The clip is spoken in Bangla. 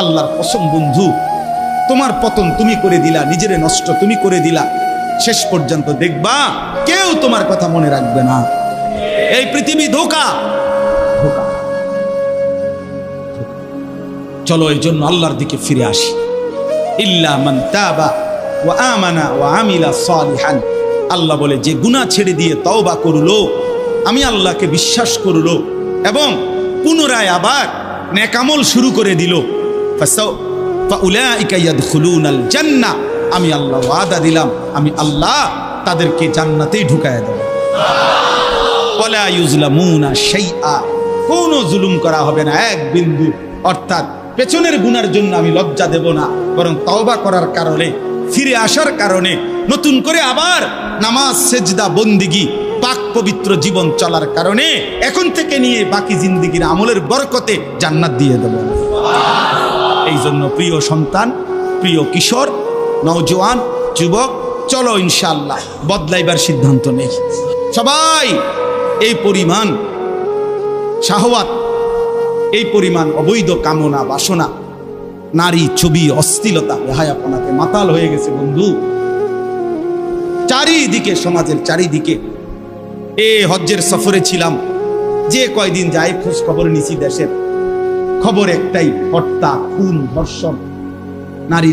আল্লাহর কসম বন্ধু, তোমার পতন তুমি করে দিলা, নিজেরে নষ্ট তুমি করে দিলা। শেষ পর্যন্ত দেখবা কেউ তোমার কথা মনে রাখবে না। এই পৃথিবী ধোকা। চলো এই জন্য আল্লাহর দিকে ফিরে আসি। ইল্লা মান তাবা ওয়া আমানা ওয়া আমিলা সালিহান। আল্লাহ বলে, যে গুনাহ ছেড়ে দিয়ে তওবা করল, আমি আল্লাহকে বিশ্বাস করল এবং পুনরায় আবার নেকামল শুরু করে দিল। আমি আল্লাহ ওয়াদা দিলাম, আমি আল্লাহ তাদেরকে জান্নাতেই ঢুকায় দেব। ওয়ালা ইউজলামুনা শাইআ। কোনো জুলুম করা হবে না, এক বিন্দু। অর্থাৎ পেছনের গুনার জন্য আমি লজ্জা দেব না, বরং তওবা করার কারণে, ফিরে আসার কারণে, নতুন করে আবার নামাজ, সেজদা, বন্দিগি, পাক পবিত্র জীবন চলার কারণে, এখন থেকে নিয়ে বাকি জিন্দিগির আমলের বরকতে জান্নাত দিয়ে দেব। এই জন্য প্রিয় সন্তান, প্রিয় কিশোর, নওজোয়ান, যুবক, চলো ইনশাল্লাহ বদলাইবার সিদ্ধান্ত নেই। সবাই, এই পরিমাণ শাহওয়াত, এই পরিমাণ অবৈধ কামনা, বাসনা, নারী ছবি অস্থিলতা আপনাকে মাতাল হয়ে গেছে বন্ধু। চারিদিকে, সমাজের চারিদিকে, এ হজ্জের সফরে ছিলাম, যে কয়দিন যায় খোঁজ খবর নিছি দেশের। খবর একটাই হত্যা খুন ধর্ষণ নারী